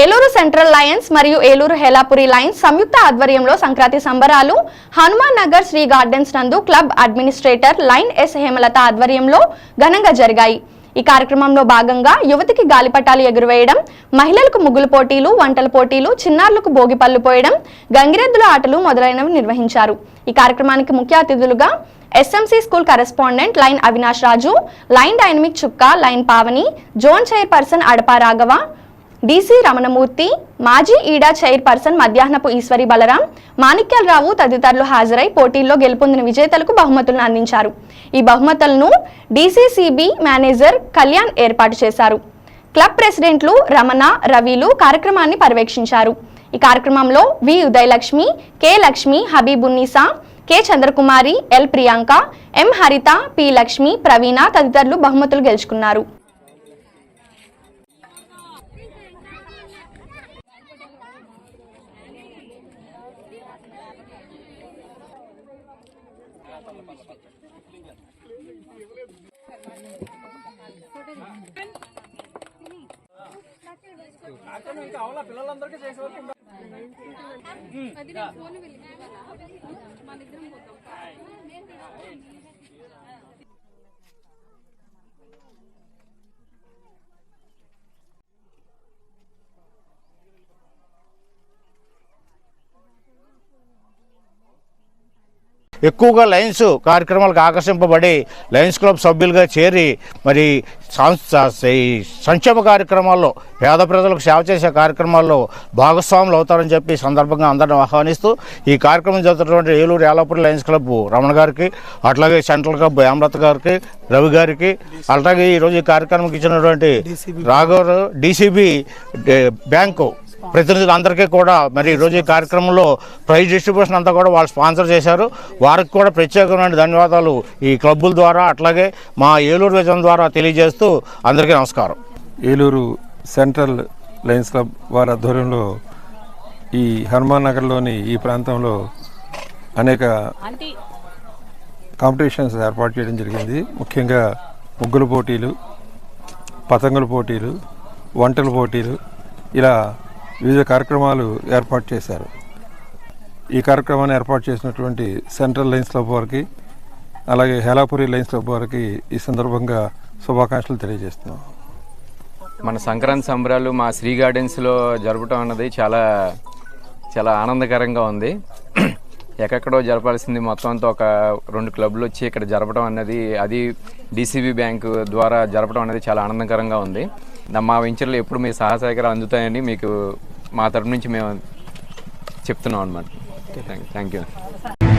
Eluru central Lions మరియు Eluru Helapuri Lions సంయుక్త ఆధ్వర్యంలో సంక్రాంతి సంబరాలు హనుమాన్ నగర్ శ్రీ గార్డెన్స్ నందు club administrator lion S Hemalatha ఆధ్వర్యంలో ఘనంగా జరిగాయి. ఈ కార్యక్రమంలో భాగంగా యువతికి గాలిపటాలు ఎగురవేయడం మహిళలకు ముగ్గులు పోటీలు వంటల పోటీలు చిన్నారులకు భోగిపళ్ళు పోయడం గంగిరెద్దుల ఆటలు మొదలైనవి నిర్వహించారు. ఈ కార్యక్రమానికి ముఖ్య అతిథులుగా SMC school correspondent lion Avinash Raju lion dynamic Chukka lion Pavani zone chairperson Adapa Raghava DC Ramanamurthy మాజీ ఈడా చైర్పర్సన్ మధ్యాహ్నపు ఈశ్వరి బలరాం మాణిక్యాలరావు తదితరులు హాజరై పోటీల్లో గెలుపొందిన విజేతలకు బహుమతులను అందించారు. ఈ బహుమతులను డీసీసీబీ మేనేజర్ కళ్యాణ్ ఏర్పాటు చేశారు. క్లబ్ ప్రెసిడెంట్లు రమణ రవిలు కార్యక్రమాన్ని పర్యవేక్షించారు. ఈ కార్యక్రమంలో V Udayalakshmi K Lakshmi Habeebunnisa K Chandrakumari L Priyanka M Haritha P Lakshmi Praveena తదితరులు బహుమతులు గెలుచుకున్నారు. అది నా ఫోన్ వెళ్ళి మన ఇద్దరం ఎక్కువగా లయన్స్ కార్యక్రమాలకు ఆకర్షింపబడి లయన్స్ క్లబ్ సభ్యులుగా చేరి మరి సంక్షేమ కార్యక్రమాల్లో పేద ప్రజలకు సేవ చేసే కార్యక్రమాల్లో భాగస్వాములు అవుతారని చెప్పి సందర్భంగా అందరిని ఆహ్వానిస్తూ ఈ కార్యక్రమం జరుగుతున్నటువంటి ఏలూరు యాలపూర్ లయన్స్ క్లబ్ రమణ గారికి అట్లాగే సెంట్రల్ క్లబ్ హేమలత గారికి రవి గారికి అలాగే ఈరోజు ఈ కార్యక్రమంకి ఇచ్చినటువంటి రాఘవ్ డీసీబీ బ్యాంకు ప్రతినిధులు అందరికీ కూడా మరి ఈరోజు ఈ కార్యక్రమంలో ప్రైజ్ డిస్ట్రిబ్యూషన్ అంతా కూడా వాళ్ళు స్పాన్సర్ చేశారు. వారికి కూడా ప్రత్యేకమైన ధన్యవాదాలు ఈ క్లబ్బుల ద్వారా అట్లాగే మా ఏలూరు విజన్ ద్వారా తెలియజేస్తూ అందరికీ నమస్కారం. ఏలూరు సెంట్రల్ లయన్స్ క్లబ్ వారి ఆధ్వర్యంలో ఈ హనుమాన్ నగర్లోని ఈ ప్రాంతంలో అనేక కాంపిటీషన్స్ ఏర్పాటు చేయడం జరిగింది. ముఖ్యంగా ముగ్గుల పోటీలు పతంగుల పోటీలు వంటల పోటీలు ఇలా వివిధ కార్యక్రమాలు ఏర్పాటు చేశారు. ఈ కార్యక్రమాన్ని ఏర్పాటు చేసినటువంటి సెంట్రల్ లైన్స్ క్లబ్ వారికి అలాగే హేలాపురి లైన్స్ క్లబ్ వారికి ఈ సందర్భంగా శుభాకాంక్షలు తెలియజేస్తున్నాం. మన సంక్రాంతి సంబరాలు మా శ్రీ గార్డెన్స్లో జరపటం అన్నది చాలా చాలా ఆనందకరంగా ఉంది. ఎక్కడెక్కడో జరపాల్సింది మొత్తం అంతా ఒక రెండు క్లబ్లు వచ్చి ఇక్కడ జరపడం అన్నది అది డీసీబీ బ్యాంకు ద్వారా జరపడం అనేది చాలా ఆనందకరంగా ఉంది. మా వెంచర్లు ఎప్పుడు మీ సహాయకరాలు అందుతాయని మీకు మా తరపు నుంచి మేము చెప్తున్నాం అనమాట థ్యాంక్ యూ